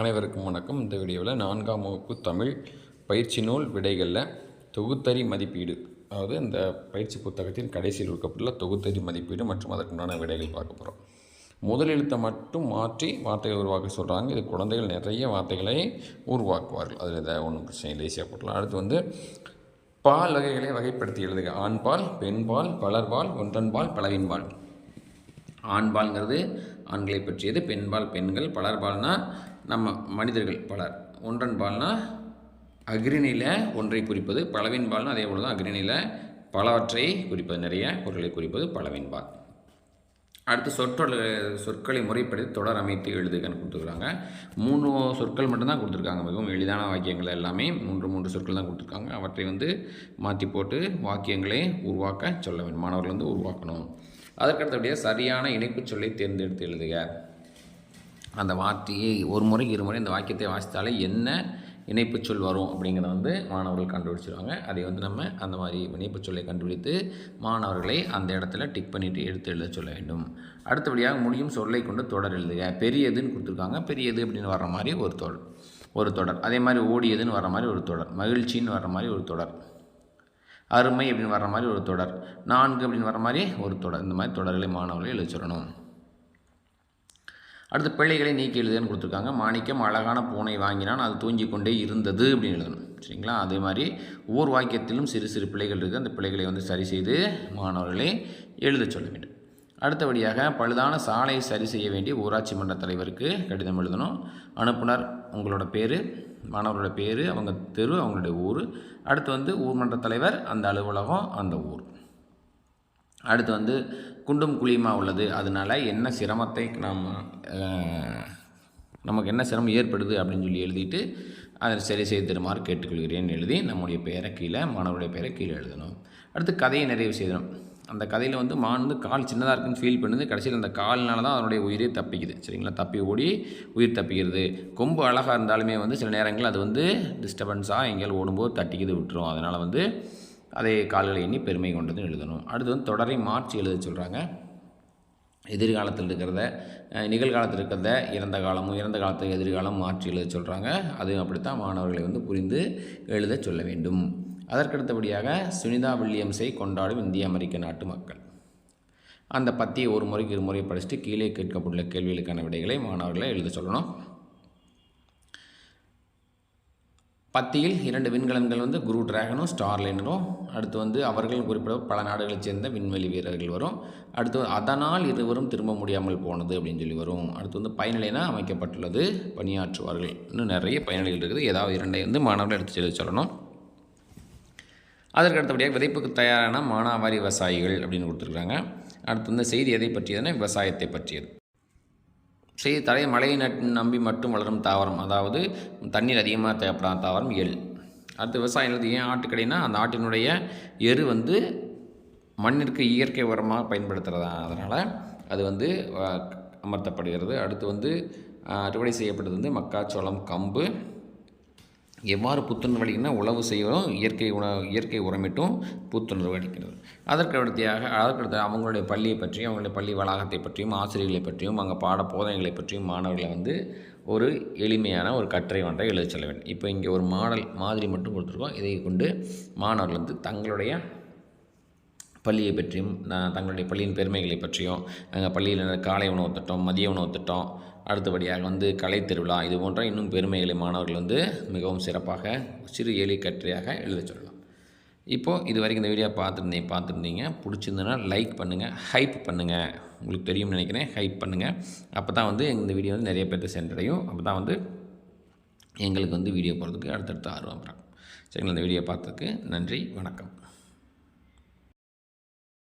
அனைவருக்கும் வணக்கம். இந்த வீடியோவில் நான்காம் வகுப்பு தமிழ் பயிற்சி நூல் விடைகளில் தொகுத்தறி மதிப்பீடு அதாவது இந்த பயிற்சி புத்தகத்தின் கடைசியில் இருக்கப்பட்டுள்ள தொகுத்தறி மதிப்பீடு மற்றும் அதற்குண்டான விடைகள் பார்க்க போகிறோம் முதல் எழுத்தை மட்டும் மாற்றி வார்த்தைகளை உருவாக்க சொல்கிறாங்க இது குழந்தைகள் நிறைய வார்த்தைகளை உருவாக்குவார்கள். அதில் இதை ஒன்றும் பிரச்சனை இல்லை ஈஸியாக போட்டலாம் அடுத்து வந்து பால் வகைகளை வகைப்படுத்தி எழுதுக. ஆண்பால் பெண்பால் பலர்பால் ஒன்றன்பால் பலவின்பால். ஆண்பால்ங்கிறது ஆண்களை பற்றியது பெண்பால் பெண்கள் பலர்பால்னால் நம்ம மனிதர்கள் பலர். ஒன்றன்பால்னா அக்ரிணியில் ஒன்றை குறிப்பது பலவின்பால்னா அதே போல் தான் அக்ரிணியில் பலவற்றை குறிப்பது நிறைய பொருளை குறிப்பது பலவின்பால் அடுத்து சொற்றொடர் சொற்களை முறைப்படுத்தி தொடர் அமைத்து எழுதுகன்னு கொடுத்துருக்காங்க. மூணு சொற்கள் மட்டும்தான் கொடுத்துருக்காங்க. மிகவும் எளிதான வாக்கியங்கள் எல்லாமே மூன்று மூன்று சொற்கள் தான் கொடுத்துருக்காங்க. அவற்றை வந்து மாற்றி போட்டு வாக்கியங்களை உருவாக்க சொல்ல வேண்டும். மாணவர்கள் வந்து உருவாக்கணும். அதற்கடுத்தபடியாக சரியான இணைப்புச் சொல்லை தேர்ந்தெடுத்து எழுதுக. அந்த வார்த்தையை ஒரு முறை இரு முறை இந்த வாக்கியத்தை வாசித்தாலே என்ன இணைப்புச் சொல் வரும் அப்படிங்கிறத வந்து மாணவர்கள் கண்டுபிடிச்சிருவாங்க. அதை வந்து நம்ம அந்த மாதிரி இணைப்புச் சொல்லை கண்டுபிடித்து மாணவர்களை அந்த இடத்துல டிக் பண்ணிவிட்டு எடுத்து எழுத சொல்ல வேண்டும். அடுத்தபடியாக முடியும் சொல்லை கொண்டு தொடர் எழுதுக. பெரியதுன்னு கொடுத்துருக்காங்க. பெரியது அப்படின்னு வர்ற மாதிரி ஒரு தொடர் ஒரு தொடர். அதே மாதிரி ஓடியதுன்னு வர்ற மாதிரி ஒரு தொடர். மகிழ்ச்சின்னு வர்ற மாதிரி ஒரு தொடர். அருமை அப்படின்னு வர்ற மாதிரி ஒரு தொடர். நான்கு அப்படின்னு வர்ற மாதிரி ஒரு தொடர். இந்த மாதிரி தொடர்களை மாணவர்களை எழுதி சொல்லணும். அடுத்து பிள்ளைகளை நீக்கி எழுதுன்னு கொடுத்துருக்காங்க. மாணிக்கம் அழகான பூனை வாங்கினான். அது தூங்கி கொண்டே இருந்தது அப்படின்னு எழுதணும். சரிங்களா? அதே மாதிரி ஒவ்வொரு வாக்கியத்திலும் சிறு சிறு பிள்ளைகள் இருக்குது அந்த பிள்ளைகளை வந்து சரி செய்து மாணவர்களை எழுத சொல்ல வேண்டும் அடுத்தபடியாக பழுதான சாலையை சரி செய்ய வேண்டிய ஊராட்சி மன்ற தலைவருக்கு கடிதம் எழுதணும். அனுப்புனர் உங்களோட பேர் மாணவரோட பேர் அவங்க தெரு அவங்களுடைய ஊர். அடுத்து வந்து ஊர் மன்ற தலைவர் அந்த அலுவலகம் அந்த ஊர். அடுத்து வந்து குண்டும் குழியுமாக உள்ளது? அதனால் என்ன சிரமத்தை நாம் நமக்கு என்ன சிரமம் ஏற்படுது அப்படின்னு சொல்லி எழுதிட்டு அதை சரி செய்து தருமாறு கேட்டுக்கொள்கிறேன் எழுதி நம்முடைய பெயரை கீழே மாணவருடைய பெயரை கீழே எழுதணும். அடுத்து கதையை நிறைவு செய்தணும் அந்த கதையில் வந்து மான் வந்து கால் சின்னதாக இருக்குன்னு ஃபீல் பண்ணுது. கடைசியில் அந்த கால்னால தான் அதனுடைய உயிரே தப்பிக்குது. சரிங்களா? தப்பி ஓடி உயிர் தப்பிக்கிறது. கொம்பு அழகாக இருந்தாலுமே வந்து சில நேரங்கள் அது வந்து டிஸ்டர்பன்ஸாக எங்கேயாலும் ஓடும்போது தட்டிக்கிது விட்டுரும். அதனால் வந்து அதை கால்களை எண்ணி பெருமை கொண்டதுன்னு எழுதணும். அடுத்து வந்து தொடரை மாற்றி எழுத சொல்கிறாங்க எதிர்காலத்தில் இருக்கிறத நிகழ்காலத்தில் இருக்கிறத இறந்த காலமும் இறந்த காலத்தில் எதிர்காலம் மாற்றி எழுத சொல்கிறாங்க அதுவும் அப்படித்தான் மாணவர்களை வந்து புரிந்து எழுத சொல்ல வேண்டும். அதற்கடுத்தபடியாக சுனிதா வில்லியம்ஸை கொண்டாடும் இந்திய அமெரிக்க நாட்டு மக்கள். அந்த பத்தியை ஒரு முறைக்கு இரு முறை படிச்சுட்டு கீழே கேட்கப்பட்டுள்ள கேள்விகளுக்கான விடைகளை மாணவர்களை எழுத சொல்லணும். பத்தியில் இரண்டு விண்கலன்கள் வந்து குரு டிராகனும் ஸ்டார்லைனரும் அடுத்து வந்து அவர்கள் குறிப்பிட பல நாடுகளைச் சேர்ந்த விண்வெளி வீரர்கள் வரும். அடுத்து அதனால் இருவரும் திரும்ப முடியாமல் போனது அப்படின்னு சொல்லி வரும். அடுத்து வந்து பயனிலைனா அமைக்கப்பட்டுள்ளது. பணியாற்றுவார்கள். இன்னும் நிறைய பயனிலைகள் இருக்குது. ஏதாவது இரண்டை வந்து மாணவர்கள் எடுத்து செல்ல சொல்லணும். அதற்கு அடுத்தபடியாக விதைப்புக்கு தயாரான மானாவாரி விவசாயிகள் அப்படின்னு கொடுத்துருக்காங்க அடுத்து வந்து செய்தி எதை பற்றியதுன்னா விவசாயத்தை பற்றியது. செய்தி தலை மழையை நம்பி மட்டும் வளரும் தாவரம் அதாவது தண்ணீர் அதிகமாக தேவைப்படாத தாவரம் எள். அடுத்து விவசாயம் ஏன் ஆட்டுக்கடைனா அந்த ஆட்டினுடைய எரு வந்து மண்ணிற்கு இயற்கை உரமாக பயன்படுத்துகிறதா அதனால் அது வந்து அமர்த்தப்படுகிறது. அடுத்து வந்து அறுவடை செய்யப்பட்டது வந்து மக்காச்சோளம் கம்பு எவ்வாறு புத்துணர்வு அளிக்கணும்னா உழவு செய்வதும் இயற்கை உணவு இயற்கை உரமிட்டும் புத்துணர்வு அளிக்கிறது. அதற்கு அடுத்தியாக அதற்கடுத்து அவங்களுடைய பள்ளியை பற்றியும் அவங்களுடைய பள்ளி வளாகத்தை பற்றியும் ஆசிரியர்களை பற்றியும் அங்கே பாட போதனைகளை பற்றியும் மாணவர்களை வந்து ஒரு எளிமையான ஒரு கட்டுரை ஒன்றை எழுத செல்ல வேண்டும். இப்போ இங்கே ஒரு மாடல் மாதிரி மட்டும் கொடுத்துருக்கோம். இதை கொண்டு மாணவர்கள் வந்து தங்களுடைய பள்ளியை பற்றியும் தங்களுடைய பள்ளியின் பெருமைகளை பற்றியும் எங்கள் பள்ளியில் காலை உணவு திட்டம் மதிய உணவு திட்டம் அடுத்தபடியாக வந்து கலை திருவிழா இது போன்ற இன்னும் பெருமைகளை மாணவர்கள் வந்து மிகவும் சிறப்பாக சிறு எலி கட்டுரையாக எழுத சொல்லலாம். இப்போது இது வரைக்கும் இந்த வீடியோ பார்த்துருந்தீங்க பார்த்துருந்தீங்க. பிடிச்சிருந்ததுன்னா லைக் பண்ணுங்கள் ஹைப் பண்ணுங்கள் உங்களுக்கு தெரியும்னு நினைக்கிறேன் ஹைப் பண்ணுங்கள் அப்போ தான் வந்து இந்த வீடியோ வந்து நிறைய பேர்த்து சென்றடையும். அப்போ தான் வந்து எங்களுக்கு வந்து வீடியோ போகிறதுக்கு அடுத்தடுத்து ஆர்வம் வரும். சரிங்களா இந்த வீடியோ பார்த்ததுக்கு நன்றி வணக்கம்.